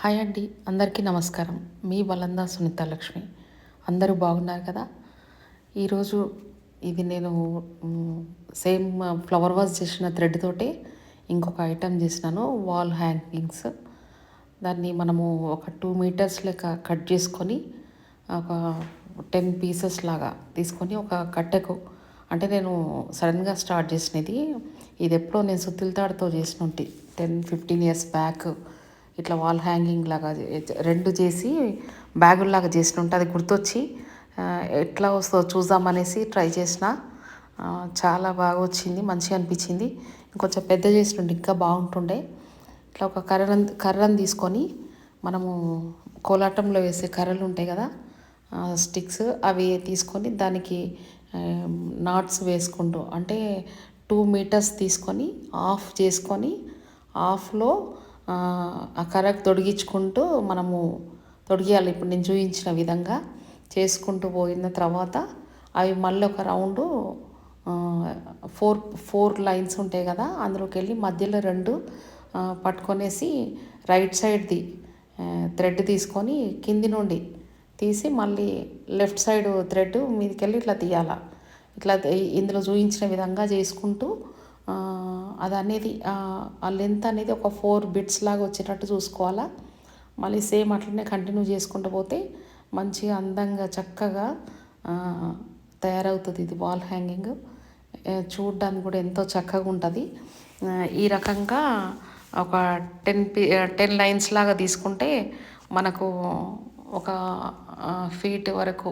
Hi అండి అందరికీ నమస్కారం. మీ బలందా సునీత లక్ష్మి. అందరూ బాగున్నారు కదా? ఈరోజు ఇది నేను సేమ్ ఫ్లవర్ వాజ్ చేసిన థ్రెడ్ తోటి ఇంకొక ఐటెం చేసినాను వాల్ హ్యాంగింగ్స్. దాన్ని మనము ఒక టూ మీటర్స్ లెక్క కట్ చేసుకొని ఒక టెన్ పీసెస్ లాగా తీసుకొని ఒక కట్టెకు అంటే నేను సడన్గా స్టార్ట్ చేసినది ఇది ఎప్పుడో నేను సుత్తిల తాడుతో చేసిన టెన్ ఫిఫ్టీన్ ఇయర్స్ బ్యాక్. ఇట్లా వాల్ హ్యాంగింగ్ లాగా రెండు చేసి బ్యాగుల్లాగా చేసిన ఉంటే అది గుర్తొచ్చి ఎట్లా వస్తుందో చూద్దామనేసి ట్రై చేసిన. చాలా బాగా వచ్చింది మంచిగా అనిపించింది. ఇంకొంచెం పెద్ద చేసినట్టు ఇంకా బాగుంటుండే. ఇట్లా ఒక కర్రను కర్రను తీసుకొని మనము కోలాటంలో వేసే కర్రలు ఉంటాయి కదా స్టిక్స్ అవి తీసుకొని దానికి నాట్స్ వేసుకుంటూ అంటే టూ మీటర్స్ తీసుకొని ఆఫ్ చేసుకొని ఆఫ్లో ఆ కర్రకు తొడిగించుకుంటూ మనము తొడిగియాలి. ఇప్పుడు నేను చూపించిన విధంగా చేసుకుంటూ పోయిన తర్వాత అవి మళ్ళీ ఒక రౌండు ఫోర్ ఫోర్ లైన్స్ ఉంటాయి కదా అందులోకి వెళ్ళి మధ్యలో రెండు పట్టుకొనేసి రైట్ సైడ్ది థ్రెడ్ తీసుకొని కింది నుండి తీసి మళ్ళీ లెఫ్ట్ సైడ్ థ్రెడ్ మీదకి వెళ్ళి ఇట్లా తీయాల. ఇట్లా ఇందులో చూపించిన విధంగా చేసుకుంటూ అది అనేది ఆ, లెంత్ అనేది ఒక ఫోర్ బిట్స్ లాగా వచ్చేటట్టు చూసుకోవాలా. మళ్ళీ సేమ్ అట్లనే కంటిన్యూ చేసుకుంటూ పోతే మంచిగా అందంగా చక్కగా తయారవుతుంది ఇది వాల్ హ్యాంగింగ్ చూడడానికి కూడా ఎంతో చక్కగా ఉంటుంది. ఈ రకంగా ఒక టెన్ పి టెన్ లైన్స్ లాగా తీసుకుంటే మనకు ఒక ఫీట్ వరకు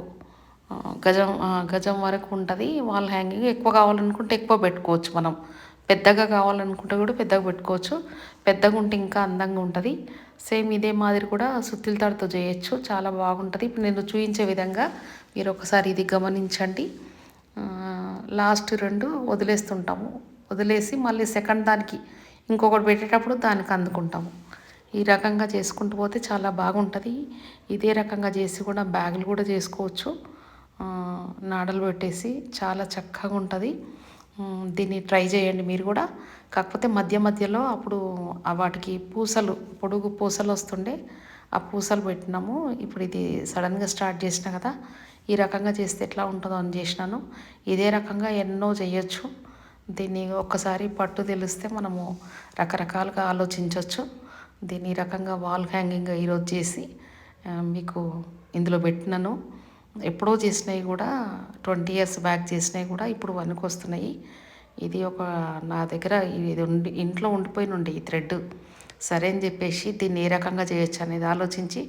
గజం గజం వరకు ఉంటుంది వాల్ హ్యాంగింగ్ ఎక్కువ కావాలనుకుంటే ఎక్కువ పెట్టుకోవచ్చు మనం. పెద్దగా కావాలనుకుంటే కూడా పెద్దగా పెట్టుకోవచ్చు. పెద్దగా ఉంటే ఇంకా అందంగా ఉంటుంది. సేమ్ ఇదే మాదిరి కూడా సుత్తిల తాడుతో చేయొచ్చు. చాలా బాగుంటుంది. ఇప్పుడు నేను చూపించే విధంగా మీరు ఒకసారి ఇది గమనించండి. లాస్ట్ రెండు వదిలేస్తుంటాము. వదిలేసి మళ్ళీ సెకండ్ దానికి ఇంకొకటి పెట్టేటప్పుడు దానికి అందుకుంటాము. ఈ రకంగా చేసుకుంటూ పోతే చాలా బాగుంటుంది. ఇదే రకంగా చేసి కూడా బ్యాగులు కూడా చేసుకోవచ్చు. నాడలు పెట్టేసి చాలా చక్కగా ఉంటుంది. దీన్ని ట్రై చేయండి మీరు కూడా. కాకపోతే మధ్య మధ్యలో అప్పుడు వాటికి పూసలు పొడుగు పూసలు వస్తుండే ఆ పూసలు పెట్టినాము. ఇప్పుడు ఇది సడన్గా స్టార్ట్ చేసిన కదా ఈ రకంగా చేస్తే ఎట్లా ఉంటుందో అని చేసినాను. ఇదే రకంగా ఎన్నో చేయొచ్చు. దీన్ని ఒక్కసారి పట్టు తెలిస్తే మనము రకరకాలుగా ఆలోచించవచ్చు దీన్ని ఈ రకంగా వాల్ హ్యాంగింగ్ ఈరోజు చేసి మీకు ఇందులో పెట్టినాను. ఎప్పుడో చేసినవి కూడా ట్వంటీ ఇయర్స్ బ్యాక్ చేసినవి కూడా ఇప్పుడు వనికి వస్తున్నాయి ఇది ఒక నా దగ్గర ఇది ఉండి ఇంట్లో ఉండిపోయిన ఉండే ఈ థ్రెడ్. సరే అని చెప్పేసి దీన్ని ఏ రకంగా చేయొచ్చు అనేది ఆలోచించి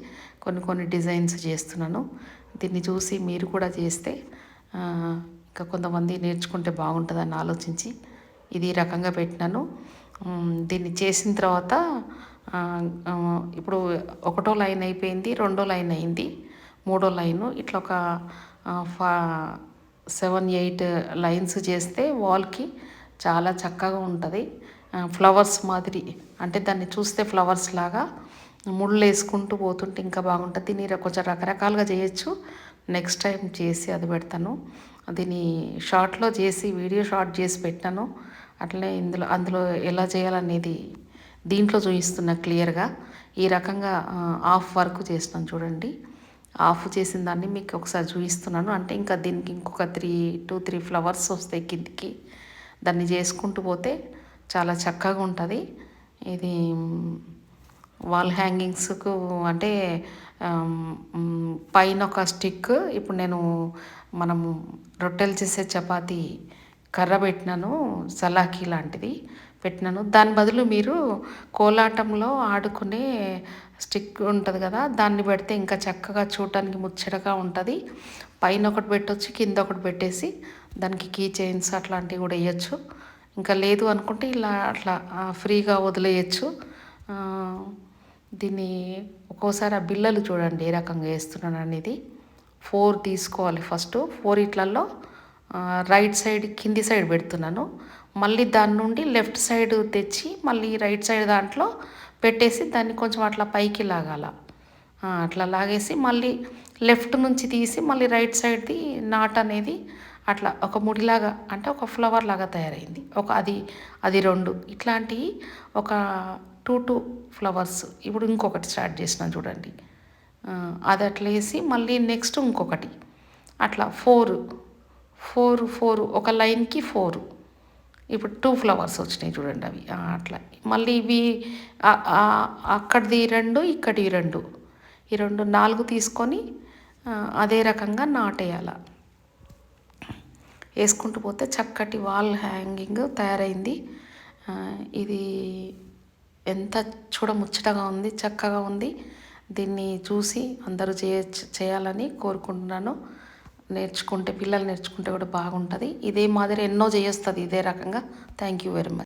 కొన్ని కొన్ని డిజైన్స్ చేస్తున్నాను. దీన్ని చూసి మీరు కూడా చేస్తే ఇంకా కొంతమంది నేర్చుకుంటే బాగుంటుందని ఆలోచించి ఇది ఈ రకంగా పెట్టినాను. దీన్ని చేసిన తర్వాత ఇప్పుడు ఒకటో లైన్ అయిపోయింది రెండో లైన్ అయింది. మూడో లైను. ఇట్లా ఒక ఫా సెవెన్ ఎయిట్ లైన్స్ చేస్తే వాల్కి చాలా చక్కగా ఉంటుంది. ఫ్లవర్స్ మాదిరి. అంటే దాన్ని చూస్తే ఫ్లవర్స్ లాగా ముళ్ళు వేసుకుంటూ పోతుంటే ఇంకా బాగుంటుంది. దీన్ని కొంచెం రకరకాలుగా చేయొచ్చు. నెక్స్ట్ టైం చేసి అది పెడతాను. దీన్ని షార్ట్లో చేసి వీడియో షార్ట్ చేసి పెట్టాను. అట్లనే ఇందులో అందులో ఎలా చేయాలనేది దీంట్లో చూపిస్తున్నా క్లియర్గా. ఈ రకంగా ఆఫ్ వర్క్ చేస్తాను చూడండి. ఆఫ్ చేసిన దాన్ని మీకు ఒకసారి చూపిస్తున్నాను. అంటే ఇంకా దీనికి ఇంకొక త్రీ టూ త్రీ ఫ్లవర్స్ వస్తాయి కిందికి. దాన్ని చేసుకుంటూ పోతే చాలా చక్కగా ఉంటుంది. ఇది వాల్ హ్యాంగింగ్స్కు అంటే పైన ఒక స్టిక్ ఇప్పుడు నేను మనము రొట్టెలు చేసే చపాతీ కర్ర పెట్టినాను సలాకి లాంటిది. పెట్టినాను. దాని బదులు మీరు కోలాటంలో ఆడుకునే స్టిక్ ఉంటుంది కదా దాన్ని పెడితే ఇంకా చక్కగా చూడటానికి ముచ్చటగా ఉంటుంది. పైన ఒకటి పెట్టొచ్చు కింద ఒకటి పెట్టేసి దానికి కీ చైన్స్ అట్లాంటివి కూడా వేయచ్చు. ఇంకా లేదు అనుకుంటే ఇలా అట్లా ఫ్రీగా వదిలేయచ్చు. దీన్ని ఒక్కోసారి ఆ బిల్లలు చూడండి ఏ రకంగా వేస్తున్నాను అనేది ఫోర్ తీసుకోవాలి ఫస్ట్. ఫోర్ ఇట్లల్లో రైట్ సైడ్ కింది సైడ్ పెడుతున్నాను. మళ్ళీ దాని నుండి లెఫ్ట్ సైడ్ తెచ్చి మళ్ళీ రైట్ సైడ్ దాంట్లో పెట్టేసి దాన్ని కొంచెం అట్లా పైకి లాగాల. అట్లా లాగేసి మళ్ళీ లెఫ్ట్ నుంచి తీసి మళ్ళీ రైట్ సైడ్ది నాట్ అనేది అట్లా ఒక ముడిలాగా అంటే ఒక ఫ్లవర్ లాగా తయారైంది. ఒక అది అది రెండు. ఇట్లాంటివి ఒక టూ టూ ఫ్లవర్స్ ఇప్పుడు ఇంకొకటి స్టార్ట్ చేసిన చూడండి. అది అట్లా వేసి మళ్ళీ నెక్స్ట్ ఇంకొకటి. అట్లా ఫోర్ ఫోర్ ఫోర్ ఒక లైన్కి ఫోర్. ఇప్పుడు టూ ఫ్లవర్స్ వచ్చినాయి చూడండి అవి. అట్లా. మళ్ళీ ఇవి అక్కడిది రెండు ఇక్కడి రెండు. ఈ రెండు నాలుగు తీసుకొని అదే రకంగా నాటేయాల. వేసుకుంటూ పోతే చక్కటి వాల్ హ్యాంగింగ్ తయారైంది. ఇది ఎంత చూడముచ్చటగా ఉంది చక్కగా ఉంది. దీన్ని చూసి అందరూ చేయ చేయాలని కోరుకుంటున్నాను. నేర్చుకుంటే పిల్లలు నేర్చుకుంటే కూడా బాగుంటుంది. ఇదే మాదిరి ఎన్నో చేస్తుంది ఇదే రకంగా. Thank you very much